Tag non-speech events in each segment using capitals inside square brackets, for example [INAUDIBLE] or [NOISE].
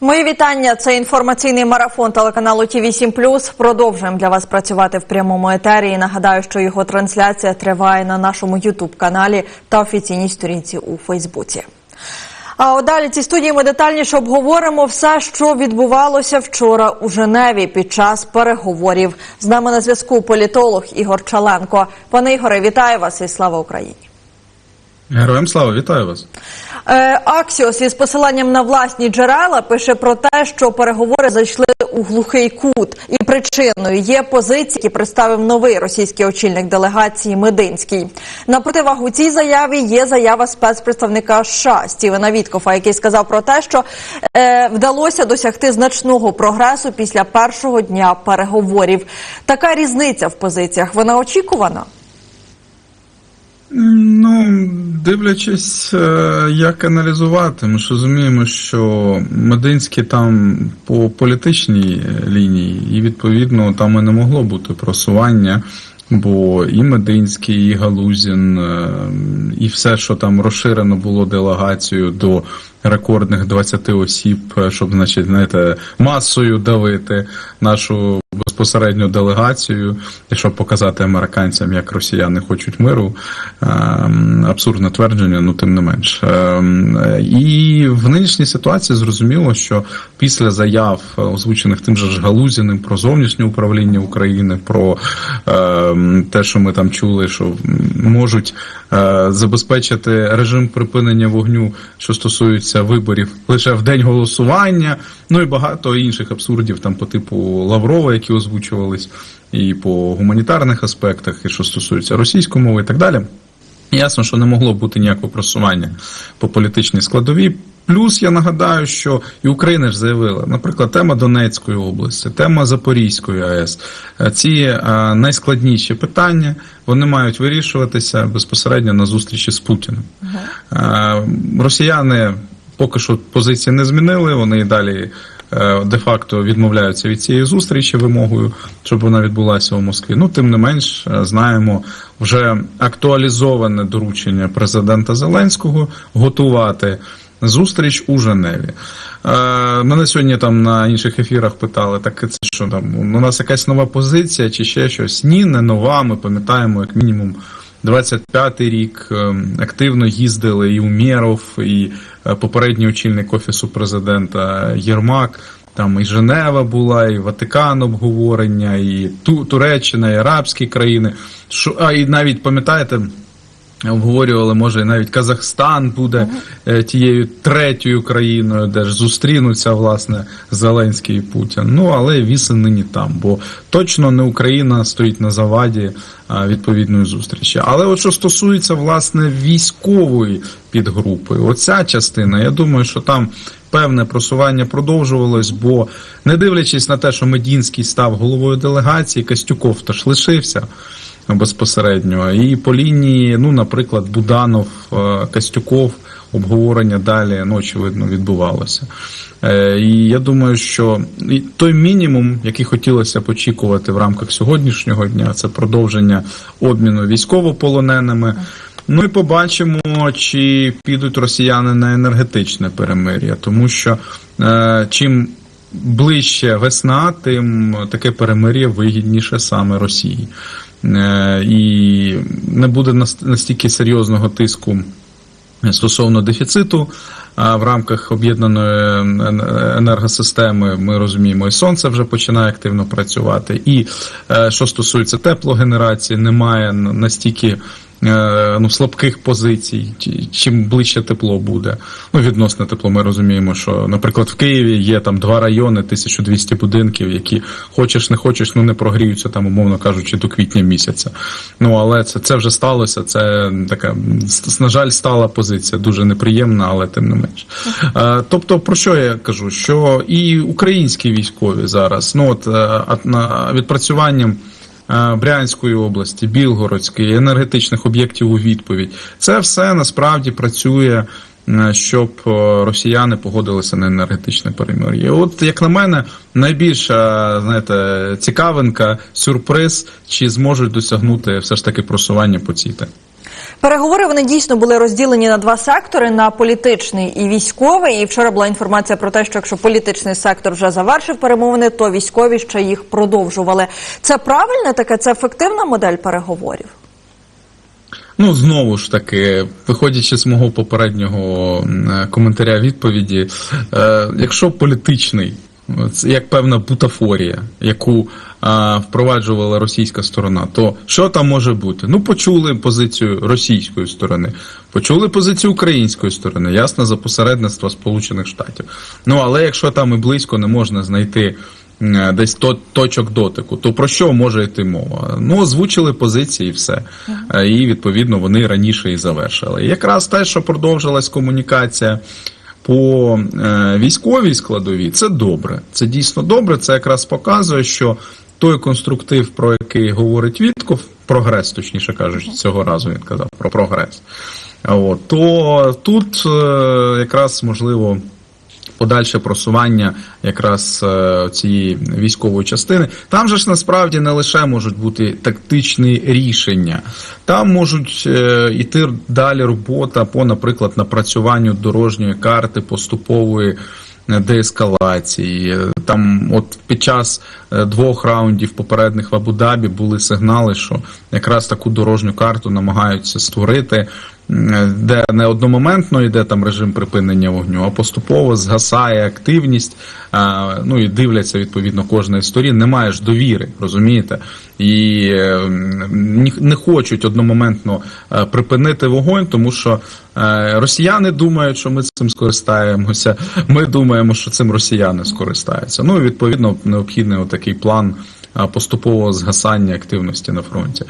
Мої вітання. Це інформаційний марафон телеканалу ТІВІ 7 Продовжуємо для вас працювати в прямому етері. І нагадаю, що його трансляція триває на нашому Ютуб каналі та офіційній сторінці у Фейсбуці. А далі ці студії ми детальніше обговоримо все, що відбувалося вчора у Женеві під час переговорів. З нами на зв'язку політолог Ігор Чаленко. Пане Ігоре, вітаю вас і слава Україні. Героям слава, вітаю вас. Е, Аксіос із посиланням на власні джерела пише про те, що переговори зайшли у глухий кут, і причиною є позиції, які представив новий російський очільник делегації Мединський. На противагу цій заяві є заява спецпредставника США Стівена Віткофа, який сказав про те, що е, вдалося досягти значного прогресу після першого дня переговорів. Така різниця в позиціях вона очікувана. Ну, дивлячись, е, як аналізувати, ми ж розуміємо, що Мединський там по політичній лінії, і відповідно там і не могло бути просування, бо і Мединський, і Галузін, е, і все, що там розширено було делегацією до рекордних 20 осіб, е, щоб, значить, знаєте, масою давити нашу безпосередню делегацію, щоб показати американцям, як росіяни хочуть миру. Ем, Абсурдне твердження, ну тим не менш. Ем, І в нинішній ситуації зрозуміло, що після заяв, озвучених тим же ж Галузіним про зовнішнє управління України, про ем, те, що ми там чули, що можуть забезпечити режим припинення вогню, що стосується виборів лише в день голосування, ну і багато інших абсурдів там по типу Лаврова, які озвучувались, і по гуманітарних аспектах, і що стосується російської мови, і так далі. Ясно, що не могло бути ніякого просування по політичній складовій. Плюс я нагадаю, що і Україна ж заявила, наприклад, тема Донецької області, тема Запорізької АЕС. Е, Ці е, найскладніші питання вони мають вирішуватися безпосередньо на зустрічі з Путіним. Е, Росіяни поки що позиції не змінили. Вони і далі де-факто відмовляються від цієї зустрічі вимогою, щоб вона відбулася у Москві. Ну, тим не менш, знаємо вже актуалізоване доручення президента Зеленського готувати. Зустріч у Женеві. Е, мене сьогодні там на інших ефірах питали, так це що там, у нас якась нова позиція чи ще щось? Ні, не нова. Ми пам'ятаємо, як мінімум, 25-й рік е, активно їздили і Умєров, і е, попередній очільник офісу президента Єрмак. Там і Женева була, і Ватикан обговорення, і Туреччина, і арабські країни. Що, а і навіть пам'ятаєте, обговорювали, може, навіть Казахстан буде е, тією третьою країною, де ж зустрінуться власне Зеленський і Путін. Ну але віси нині там, бо точно не Україна стоїть на заваді а, відповідної зустрічі. Але от що стосується власне військової підгрупи, оця частина, я думаю, що там. Певне просування продовжувалось, бо не дивлячись на те, що Медінський став головою делегації, Костюков теж лишився безпосередньо. І по лінії, ну, наприклад, Буданов, е, Костюков, обговорення далі, ну, очевидно, відбувалося. Е, І я думаю, що той мінімум, який хотілося б очікувати в рамках сьогоднішнього дня, це продовження обміну військовополоненими. Ну і побачимо, чи підуть росіяни на енергетичне перемир'я, тому що е, чим ближче весна, тим таке перемир'я вигідніше саме Росії. Е, і не буде настільки серйозного тиску стосовно дефіциту. А в рамках об'єднаної енергосистеми ми розуміємо, і сонце вже починає активно працювати. І е, що стосується теплогенерації, немає настільки ну, слабких позицій, чим ближче тепло буде. Ну, відносно тепло, ми розуміємо, що, наприклад, в Києві є там два райони, 1200 будинків, які хочеш не хочеш, ну не прогріються там, умовно кажучи, до квітня місяця. Ну але це, це вже сталося. Це така на жаль, стала позиція, дуже неприємна, але тим не менш. Е, Тобто, про що я кажу? Що і українські військові зараз, ну от е, на- відпрацюванням. Е, Брянської області, Білгородської, енергетичних об'єктів у відповідь. Це все насправді працює, е, щоб е, росіяни погодилися на енергетичне перемир'я. От, як на мене, найбільша знаєте, цікавинка, сюрприз, чи зможуть досягнути все ж таки просування по цій темі. Переговори вони дійсно були розділені на два сектори: на політичний і військовий. І вчора була інформація про те, що якщо політичний сектор вже завершив перемовини, то військові ще їх продовжували. Це правильне таке, це ефективна модель переговорів. Ну, знову ж таки, виходячи з мого попереднього е, коментаря відповіді, е, якщо політичний, це як певна бутафорія, яку е, впроваджувала російська сторона, то що там може бути? Ну, почули позицію російської сторони, почули позицію української сторони, ясно, за посередництва Сполучених Штатів. Ну, але якщо там і близько не можна знайти е, десь то, точок дотику, то про що може йти мова? Ну, озвучили позиції і все. Е, І відповідно вони раніше і завершили. І якраз те, що продовжилась комунікація по е, військовій складовій, це добре. Це дійсно добре. Це якраз показує, що той конструктив, про який говорить Вітков, прогрес, точніше кажучи, цього разу він казав про прогрес. От, то тут е, якраз можливо подальше просування якраз е, цієї військової частини. Там же ж насправді не лише можуть бути тактичні рішення, там можуть е, йти далі робота по, наприклад, напрацюванню дорожньої карти поступової. е, Деескалації там, от під час двох раундів попередніх в Абу-Дабі були сигнали, що якраз таку дорожню карту намагаються створити, де не одномоментно йде там режим припинення вогню, а поступово згасає активність. Ну і дивляться відповідно кожної сторін. Немає ж довіри, розумієте? І е, м, ні- не хочуть одномоментно е, припинити вогонь, тому що е, росіяни думають, що ми цим скористаємося. Ми думаємо, що цим росіяни скористаються. Ну і відповідно необхідний отакий план поступового згасання активності на фронті.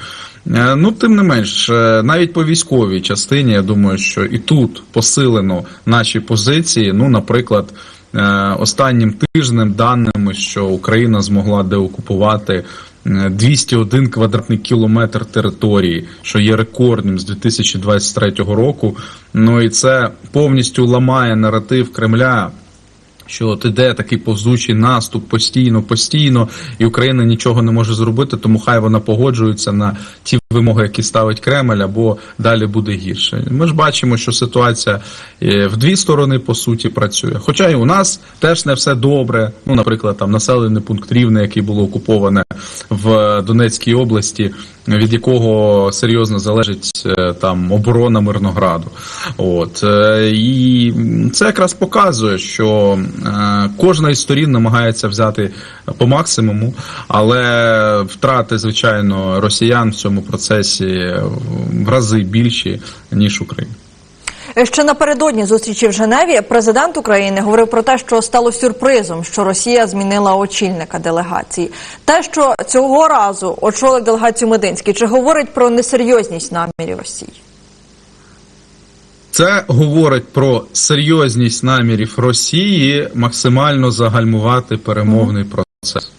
Е, Ну, тим не менш, е, навіть по військовій частині, я думаю, що і тут посилено наші позиції. Ну, наприклад, е, останнім тижнем даними, що Україна змогла деокупувати. е, 201 квадратний кілометр території, що є рекордним з 2023 року. Ну і це повністю ламає наратив Кремля що от іде такий повзучий наступ постійно, постійно, і Україна нічого не може зробити, тому хай вона погоджується на ті вимоги, які ставить Кремль, або далі буде гірше. Ми ж бачимо, що ситуація е, в дві сторони по суті працює. Хоча і у нас теж не все добре. Ну, наприклад, там населений пункт Рівне, який було окуповане в Донецькій області, від якого серйозно залежить е, там оборона Мирнограду. От е, і це якраз показує, що е, кожна із сторін намагається взяти по максимуму, але втрати, звичайно, росіян в цьому процесі в рази більші ніж Україна. Ще напередодні зустрічі в Женеві президент України говорив про те, що стало сюрпризом, що Росія змінила очільника делегації. Те, що цього разу очолив делегацію Мединський, чи говорить про несерйозність намірів Росії? Це говорить про серйозність намірів Росії максимально загальмувати перемовний процес.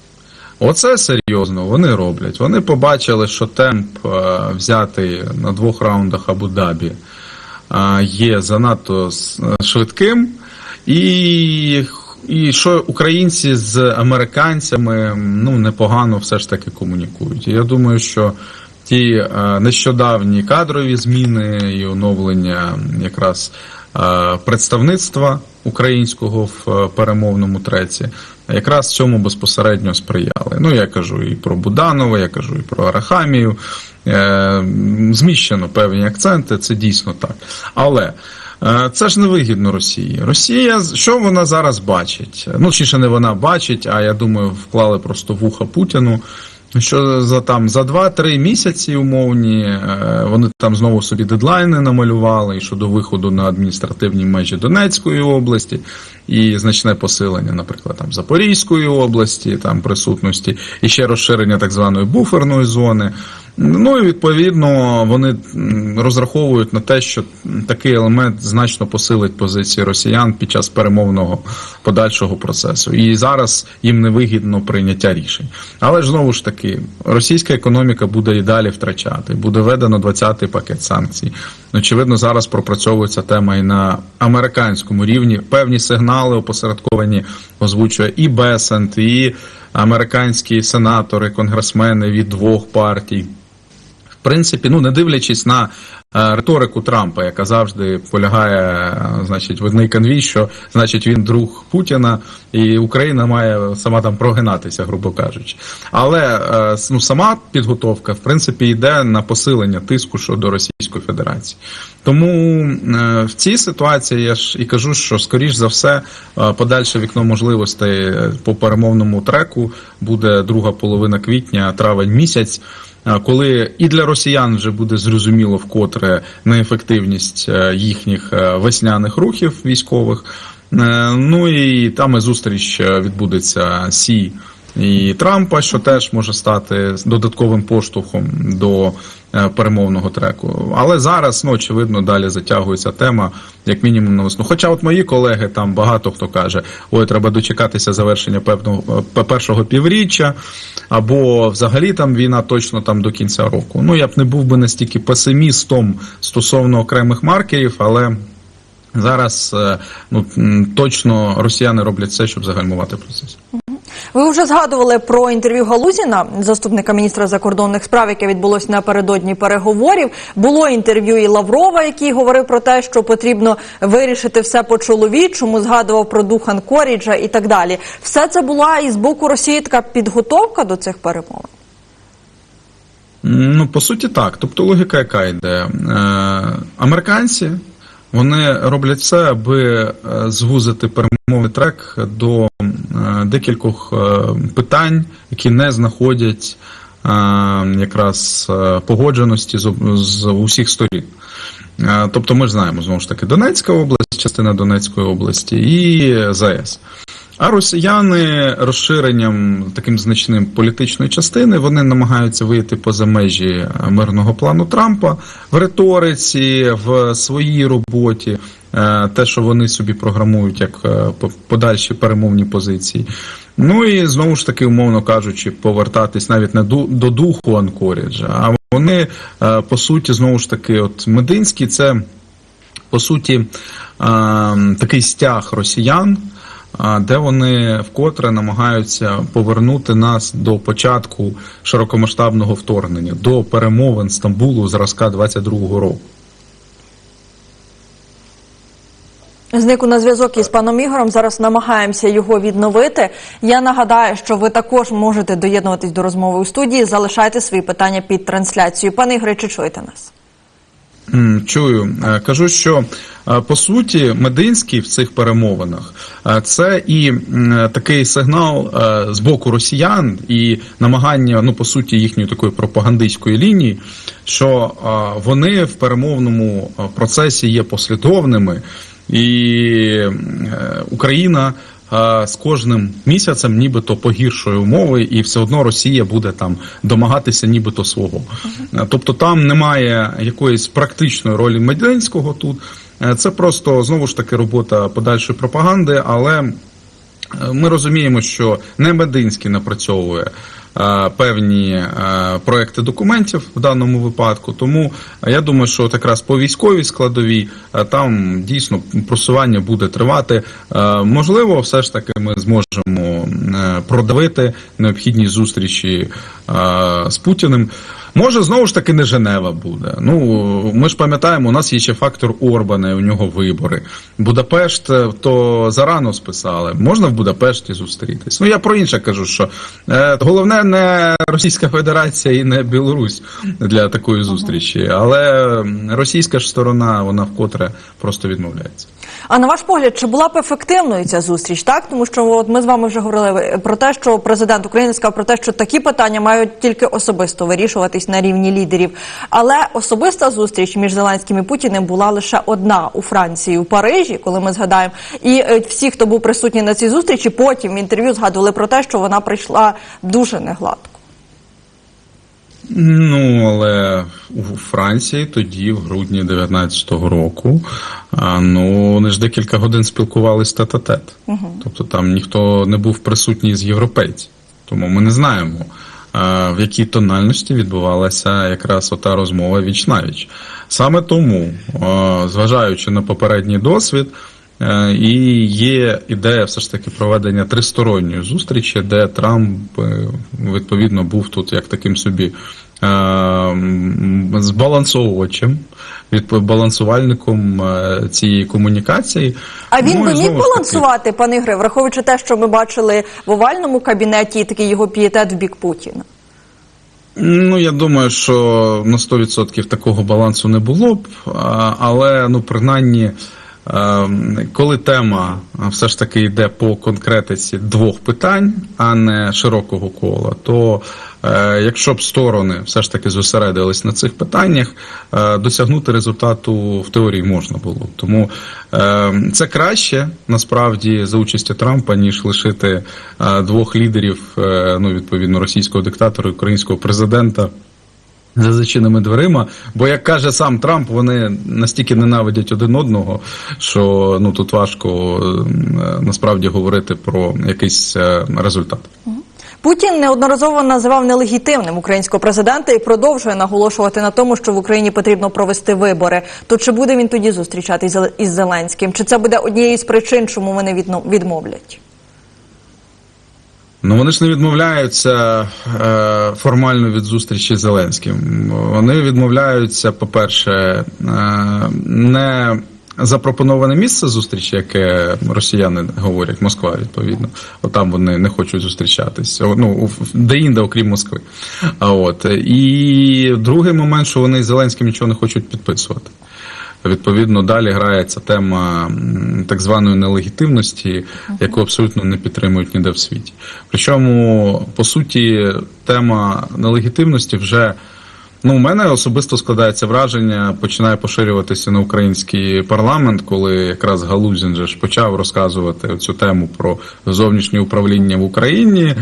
Оце серйозно вони роблять. Вони побачили, що темп е, взятий на двох раундах Абу-Дабі є занадто швидким, і, і що українці з американцями ну непогано все ж таки комунікують. Я думаю, що ті нещодавні кадрові зміни і оновлення якраз представництва українського в е, перемовному треці якраз цьому безпосередньо сприяли. Ну я кажу і про Буданова, я кажу і про Арахамію. Е, Зміщено певні акценти, це дійсно так. Але е, це ж не вигідно Росії. Росія, що вона зараз бачить? Ну, чи ще не вона бачить, а я думаю, вклали просто вуха Путіну. Що за там за 2-3 місяці умовні е, вони там знову собі дедлайни намалювали і щодо виходу на адміністративні межі Донецької області, і значне посилення, наприклад, там Запорізької області, там присутності, і ще розширення так званої буферної зони. Ну і відповідно вони розраховують на те, що такий елемент значно посилить позиції росіян під час перемовного подальшого процесу. І зараз їм невигідно прийняття рішень. Але ж знову ж таки, російська економіка буде і далі втрачати. Буде введено 20-й пакет санкцій. Очевидно, зараз пропрацьовується тема і на американському рівні. Певні сигнали опосередковані озвучує і Бесент, і американські сенатори, конгресмени від двох партій. Принципі, ну не дивлячись на е, риторику Трампа, яка завжди полягає, е, значить, в одній канві, що значить він друг Путіна, і Україна має сама там прогинатися, грубо кажучи. Але е, ну, сама підготовка, в принципі, йде на посилення тиску щодо Російської Федерації. Тому в цій ситуації я ж і кажу, що скоріш за все подальше вікно можливостей по перемовному треку буде друга половина квітня, травень місяць. Коли і для росіян вже буде зрозуміло вкотре неефективність е, їхніх е, весняних рухів військових, Е, ну і там і зустріч відбудеться Сі і Трампа, що теж може стати додатковим поштовхом до перемовного треку. Але зараз, ну очевидно, далі затягується тема, як мінімум на весну. Хоча, от мої колеги там багато хто каже: ой, треба дочекатися завершення певного е, першого півріччя, або взагалі там війна точно там до кінця року. Ну я б не був би настільки песимістом стосовно окремих маркерів, але. Зараз е, ну точно росіяни роблять все, щоб загальмувати процес. Ви вже згадували про інтерв'ю Галузіна, заступника міністра закордонних справ, яке відбулось напередодні переговорів. Було інтерв'ю і Лаврова, який говорив про те, що потрібно вирішити все по чоловічому, згадував про дух Анкоріджа і так далі. Все це була і з боку Росії така підготовка до цих перемовин. Ну, по суті, так. Тобто логіка, яка йде. Е, американці вони роблять все, аби е, звузити перемовний трек до е, декількох е, питань, які не знаходять якраз погодженості з, усіх сторін. Тобто ми знаємо знову ж таки Донецька область, частина Донецької області і ЗАЕС. А росіяни розширенням таким значним політичної частини вони намагаються вийти поза межі мирного плану Трампа в риториці, в своїй роботі, е, те, що вони собі програмують як е, по- подальші перемовні позиції. Ну і знову ж таки, умовно кажучи, повертатись навіть не до духу Анкоріджа, а вони е, по суті знову ж таки, от Мединський це по суті такий стяг росіян, де вони вкотре намагаються повернути нас до початку широкомасштабного вторгнення, до перемовин Стамбулу зразка 22-го року. Знику на зв'язок із паном Ігорем. Зараз намагаємося його відновити. Я нагадаю, що ви також можете доєднуватись до розмови у студії. Залишайте свої питання під трансляцією. Пане Ігоре, чи чуєте нас? Чую, Е, кажу, що е, по суті Мединський в цих перемовинах е, це і такий сигнал з боку росіян і намагання, ну по суті, їхньої такої пропагандистської лінії, що вони в перемовному процесі є послідовними, і Україна. Е, З кожним місяцем нібито погіршує умови, і все одно Росія буде там домагатися нібито свого. Е, Тобто там немає якоїсь практичної ролі Мединського тут. Е, Це просто знову ж таки робота подальшої пропаганди, але ми розуміємо, що не Мединський напрацьовує певні е, проекти документів в даному випадку. Тому е, я думаю, що от якраз по військовій складовій е, там дійсно просування буде тривати. Е, Можливо, все ж таки ми зможемо е, продавити необхідні зустрічі е, з Путіним. Може, знову ж таки не Женева буде. Ну ми ж пам'ятаємо, у нас є ще фактор Орбана, і у нього вибори. Будапешт е, то зарано списали. Можна в Будапешті зустрітись. Ну я про інше кажу, що е, головне не Російська Федерація і не Білорусь для такої зустрічі, але російська ж сторона вона вкотре просто відмовляється. А на ваш погляд, чи була б ефективною ця зустріч? Так, тому що от ми з вами вже говорили про те, що президент України сказав про те, що такі питання мають тільки особисто вирішуватись на рівні лідерів. Але особиста зустріч між Зеленським і Путіним була лише одна у Франції, у Парижі, коли ми згадаємо. І е, всі, хто був присутній на цій зустрічі, потім в інтерв'ю згадували про те, що вона прийшла дуже негладко. Ну, але у Франції тоді, в грудні 19-го року, ну вони ж декілька годин спілкувалися тет-а-тет. Тобто там ніхто не був присутній з європейців. Тому ми не знаємо, в якій тональності відбувалася якраз ота розмова віч навіч. Саме тому, зважаючи на попередній досвід, і є ідея все ж таки проведення тристоронньої зустрічі, де Трамп е, відповідно був тут як таким собі е, збалансовувачем, балансувальником е, цієї комунікації. А він Ну, би міг ж таки, балансувати, пане Ігоре, враховуючи те, що ми бачили в овальному кабінеті, і такий його пієтет в бік Путіна. Ну, я думаю, що на 100% такого балансу не було б, але ну, принаймні, е, коли тема все ж таки йде по конкретиці двох питань, а не широкого кола, то е, якщо б сторони все ж таки зосередились на цих питаннях, е, досягнути результату в теорії можна було. Тому е, це краще насправді за участі Трампа, ніж лишити е, двох лідерів, е, ну відповідно російського диктатора, і українського президента. За зачиненими дверима, бо як каже сам Трамп, вони настільки ненавидять один одного, що ну тут важко е, насправді говорити про якийсь е, результат. Путін неодноразово називав нелегітимним українського президента і продовжує наголошувати на тому, що в Україні потрібно провести вибори. То чи буде він тоді зустрічатись із Зеленським? Чи це буде однією з причин, чому вони відмовлять? Ну вони ж не відмовляються е, формально від зустрічі з Зеленським. Вони відмовляються, по-перше, е, не запропоноване місце зустрічі, яке росіяни говорять, Москва, відповідно. От там вони не хочуть зустрічатись. Ну, де інде, окрім Москви. А от і другий момент, що вони з Зеленським нічого не хочуть підписувати. Відповідно, далі грається тема так званої нелегітимності, яку абсолютно не підтримують ніде в світі. Причому, по суті, тема нелегітимності вже. Ну, у мене особисто складається враження, починає поширюватися на український парламент, коли якраз Галузін же ж почав розказувати цю тему про зовнішнє управління в Україні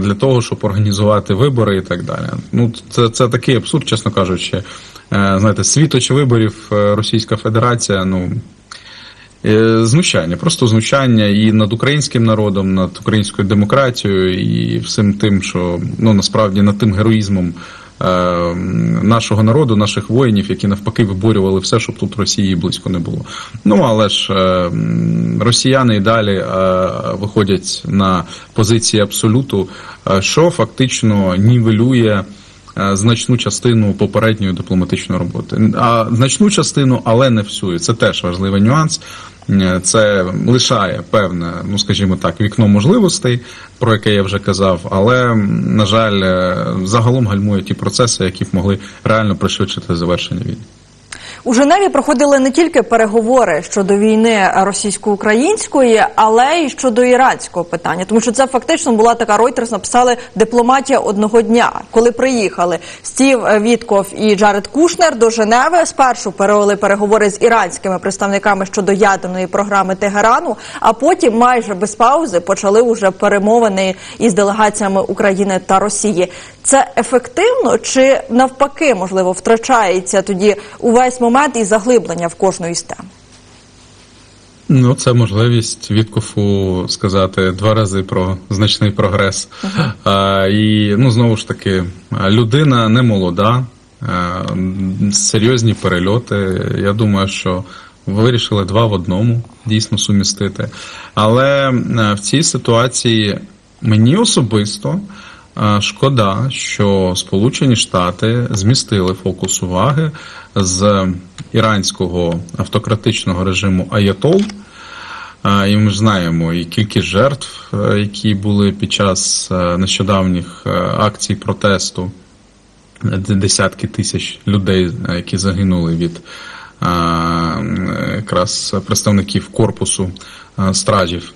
для того, щоб організувати вибори і так далі. Ну, це, це такий абсурд, чесно кажучи. Е, Знаєте, світоч виборів е, Російська Федерація, ну. Е, Знущання, просто знущання і над українським народом, над українською демократією, і всім тим, що ну насправді над тим героїзмом нашого народу, наших воїнів, які навпаки виборювали все, щоб тут Росії близько не було. Ну але ж росіяни і далі виходять на позиції абсолюту, що фактично нівелює. Е, Значну частину попередньої дипломатичної роботи, а значну частину, але не всю. І Це теж важливий нюанс. Е, Це лишає певне, ну скажімо так, вікно можливостей, про яке я вже казав, але на жаль, е, загалом гальмує ті процеси, які б могли реально пришвидшити завершення війни. У Женеві проходили не тільки переговори щодо війни російсько-української, але й щодо іранського питання, тому що це фактично була така Reuters написали дипломатія одного дня. Коли приїхали Стів Вітков і Джаред Кушнер до Женеви, спершу перевели переговори з іранськими представниками щодо ядерної програми Тегерану, а потім майже без паузи почали уже перемовини із делегаціями України та Росії. Це ефективно чи навпаки, можливо, втрачається тоді увесь момент і заглиблення в кожну із тем? Ну, це можливість Віткофу сказати два рази про значний прогрес. А, і ну знову ж таки, людина не молода, а, серйозні перельоти. Я думаю, що вирішили два в одному дійсно сумістити. Але в цій ситуації мені особисто. Е, Шкода, що Сполучені Штати змістили фокус уваги з іранського автократичного режиму Аятол. І ми знаємо і кількість жертв, е, які були під час е, нещодавніх е, акцій протесту, десятки тисяч людей, е, які загинули від е, якраз представників корпусу е, стражів.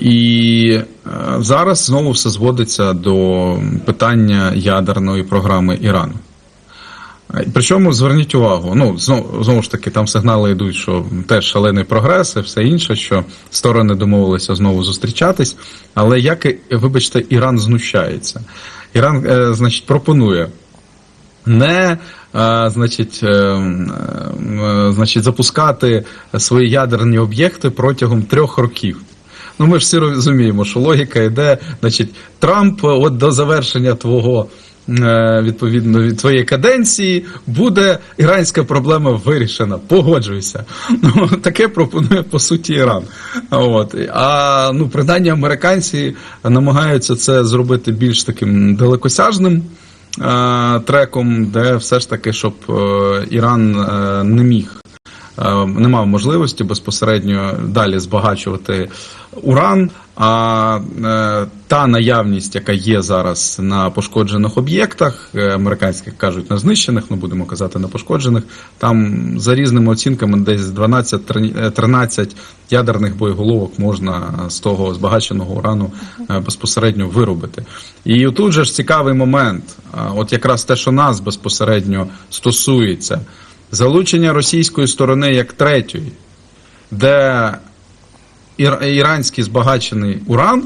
І е, зараз знову все зводиться до питання ядерної програми Ірану. Причому зверніть увагу, ну знову, знову ж таки, там сигнали йдуть, що теж шалений прогрес і все інше, що сторони домовилися знову зустрічатись. Але як вибачте, Іран знущається. Іран, е, значить, пропонує не е, значить, е, е, значить, запускати свої ядерні об'єкти протягом трьох років. Ну, ми ж всі розуміємо, що логіка йде, значить, Трамп от до завершення твого. е, Відповідно від твоєї каденції буде іранська проблема вирішена. Погоджуйся. [LAUGHS] Ну таке пропонує по суті Іран. От а ну принаймні американці намагаються це зробити більш таким далекосяжним. е, треком, де все ж таки, щоб е, Іран е, не міг. Е, Не мав можливості безпосередньо далі збагачувати уран. А е, та наявність, яка є зараз на пошкоджених об'єктах, е, американських кажуть на знищених, ну будемо казати на пошкоджених, там за різними оцінками десь 12-13 ядерних боєголовок можна з того збагаченого урану безпосередньо виробити. І тут же ж цікавий момент, от якраз те, що нас безпосередньо стосується, залучення російської сторони як третьої, де іранський збагачений уран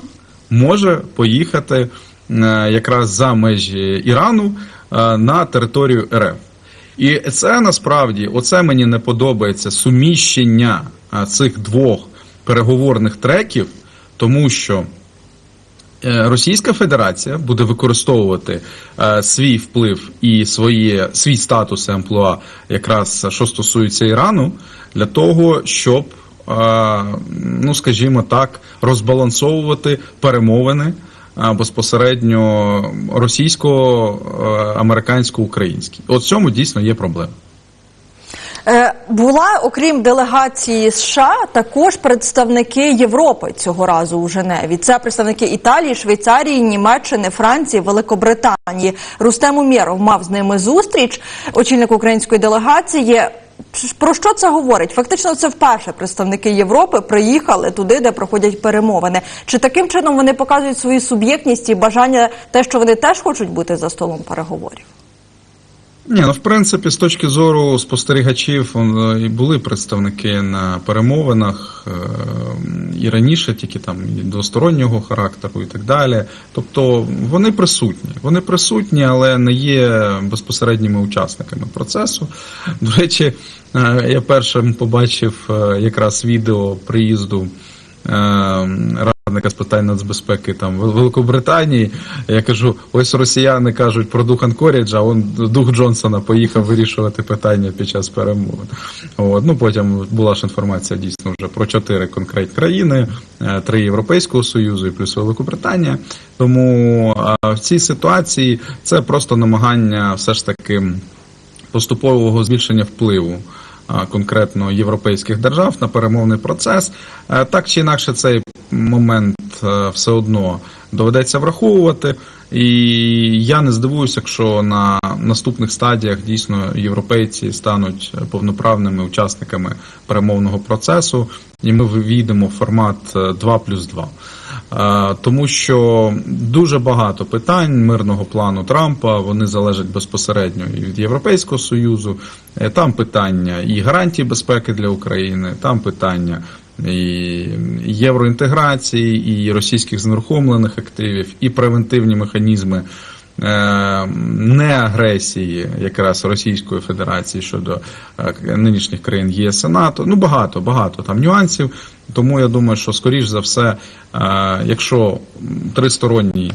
може поїхати е, якраз за межі Ірану е, на територію РФ. І це насправді, оце мені не подобається суміщення е, цих двох переговорних треків, тому що Російська Федерація буде використовувати е, свій вплив і своє, свій статус амплуа, якраз що стосується Ірану, для того, щоб, е, ну скажімо так, розбалансовувати перемовини е, безпосередньо російсько-американсько-українські. От в цьому дійсно є проблема. Е, Була, окрім делегації США, також представники Європи цього разу у Женеві. Це представники Італії, Швейцарії, Німеччини, Франції, Великобританії. Рустем Умєров мав з ними зустріч. Очільник української делегації. Про що це говорить? Фактично, це вперше представники Європи приїхали туди, де проходять перемовини. Чи таким чином вони показують свою суб'єктність і бажання, те, що вони теж хочуть бути за столом переговорів? Ні, ну в принципі, з точки зору спостерігачів он, і були представники на перемовинах е, і раніше, тільки там і двостороннього характеру і так далі. Тобто вони присутні. Вони присутні, але не є безпосередніми учасниками процесу. До речі, е, я першим побачив е, якраз відео приїзду. Е, Радника з питань нацбезпеки там Великобританії. Я кажу: ось росіяни кажуть про дух Анкоріджа, а он дух Джонсона поїхав вирішувати питання під час перемовин. От. Ну потім була ж інформація дійсно вже про чотири конкретні країни, е, три Європейського Союзу і плюс Великобританія. Тому е, в цій ситуації це просто намагання все ж таки поступового збільшення впливу конкретно європейських держав на перемовний процес. Е, Так чи інакше, цей момент е, все одно доведеться враховувати. І я не здивуюся, якщо на наступних стадіях дійсно європейці стануть повноправними учасниками перемовного процесу, і ми вивійдемо в формат е, 2 плюс 2. Е, Тому що дуже багато питань мирного плану Трампа вони залежать безпосередньо і від Європейського союзу. Е, Там питання і гарантії безпеки для України, там питання і євроінтеграції, і російських знерухомлених активів, і превентивні механізми. Е, Неагресії якраз Російської Федерації щодо е, нинішніх країн ЄС НАТО. Ну багато, багато там нюансів. Тому я думаю, що скоріш за все, е, якщо тристоронній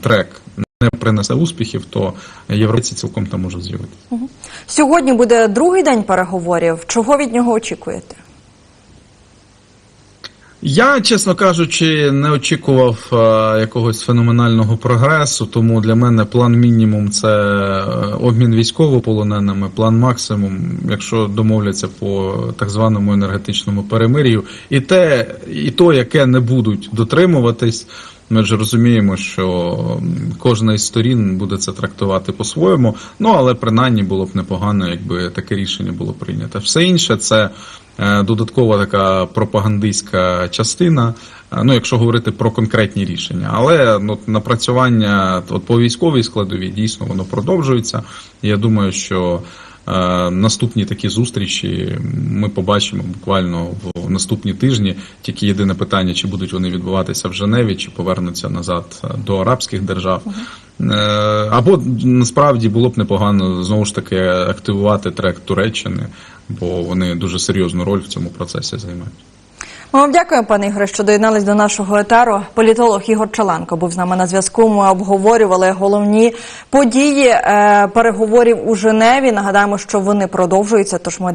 трек не принесе успіхів, то європейці цілком там можуть з'явитися. Сьогодні буде другий день переговорів. Чого від нього очікуєте? Я, чесно кажучи, не очікував е, якогось феноменального прогресу, тому для мене план мінімум це е, обмін військовополоненими, план максимум, якщо домовляться по так званому енергетичному перемир'ю, і те, і то, яке не будуть дотримуватись. Ми ж розуміємо, що кожна із сторін буде це трактувати по-своєму. Ну але принаймні було б непогано, якби таке рішення було прийнято. Все інше це додаткова така пропагандистська частина. е, Ну, якщо говорити про конкретні рішення, але ну, напрацювання от, по військовій складовій дійсно воно продовжується. Я думаю, що е, наступні такі зустрічі ми побачимо буквально в наступні тижні. Тільки єдине питання, чи будуть вони відбуватися в Женеві, чи повернуться назад е, до арабських держав. Е, Або насправді було б непогано знову ж таки активувати трек Туреччини, бо вони дуже серйозну роль в цьому процесі займають. Ми вам дякуємо, пане Ігоре, що доєднались до нашого етеру. Політолог Ігор Чаланко був з нами на зв'язку. Ми обговорювали головні події е, переговорів у Женеві. Нагадаємо, що вони продовжуються. Тож ми